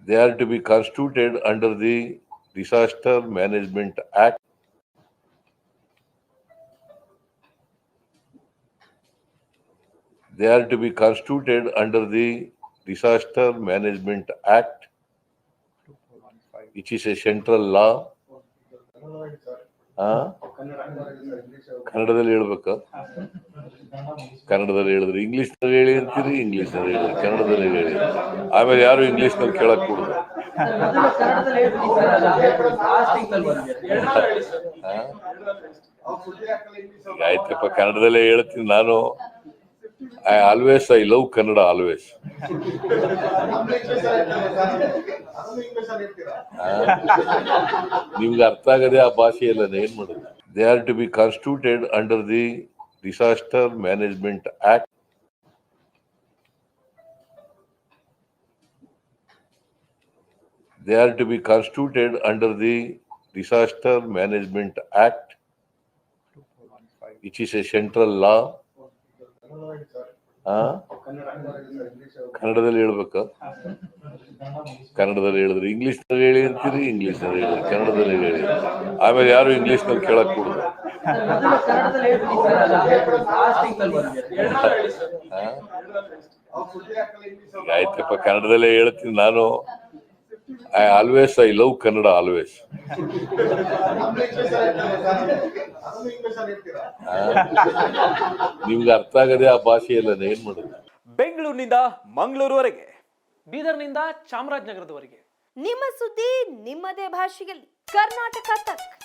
They are to be constituted under the Disaster Management Act. They are to be constituted under the Disaster Management Act, which is a central law. ಆ? ಕನ್ನಡದಲ್ಲಿ ಹೇಳ್ಬೇಕಾ ಕನ್ನಡದಲ್ಲಿ ಹೇಳಿದ್ರೆ. ಇಂಗ್ಲಿಷ್ನಲ್ಲಿ ಹೇಳಿ ಅಂತೀರಿ ಇಂಗ್ಲಿಷ್ನಲ್ಲಿ ಹೇಳಿ ಕನ್ನಡದಲ್ಲಿ ಹೇಳಿ ಆಮೇಲೆ ಯಾರು ಇಂಗ್ಲಿಷ್ನಲ್ಲಿ ಕೇಳಕ್ ಕೊಡುದು ಆಯ್ತಪ್ಪ, ಕನ್ನಡದಲ್ಲೇ ಹೇಳ್ತೀನಿ ನಾನು. I always, I love Kannada always. ನಿಮ್ಗೆ ಅರ್ಥ ಆಗದೆ ಆ ಭಾಷೆಯಲ್ಲ ಏನ್ ಮಾಡುದು? They are to be constituted under the Disaster management act They are to be constituted under the Disaster Management Act, which is a central law. ಆ? ಕನ್ನಡದಲ್ಲಿ ಹೇಳ್ಬೇಕಾ ಕನ್ನಡದಲ್ಲಿ ಹೇಳಿದ್ರೆ ಇಂಗ್ಲಿಷ್ ನಲ್ಲಿ ಹೇಳಿ ಅಂತೀರಿ ಇಂಗ್ಲಿಷ್ ನಲ್ಲಿ ಹೇಳಿ ಕನ್ನಡದಲ್ಲಿ ಹೇಳಿ ಆಮೇಲೆ ಯಾರು ಇಂಗ್ಲಿಷ್ ನಲ್ಲಿ ಕೇಳಕ್ ಕೊಡುದು ಆ? ಆಯ್ತಪ್ಪ ಕನ್ನಡದಲ್ಲೇ ಹೇಳ್ತೀನಿ ನಾನು. I always I love Kannada always ನಿಮ್ಗೆ ಅರ್ಥ ಆಗದೆ ಆ ಭಾಷೆಯಲ್ಲ ಏನ್ ಮಾಡುದು? ಬೆಂಗಳೂರಿನಿಂದ ಮಂಗಳೂರುವರೆಗೆ ಬೀದರ್ನಿಂದ ಚಾಮರಾಜನಗರದವರೆಗೆ. ನಿಮ್ಮ ಸುದ್ದಿ ನಿಮ್ಮದೇ ಭಾಷೆಯಲ್ಲಿ. ಕರ್ನಾಟಕ ತಕ್.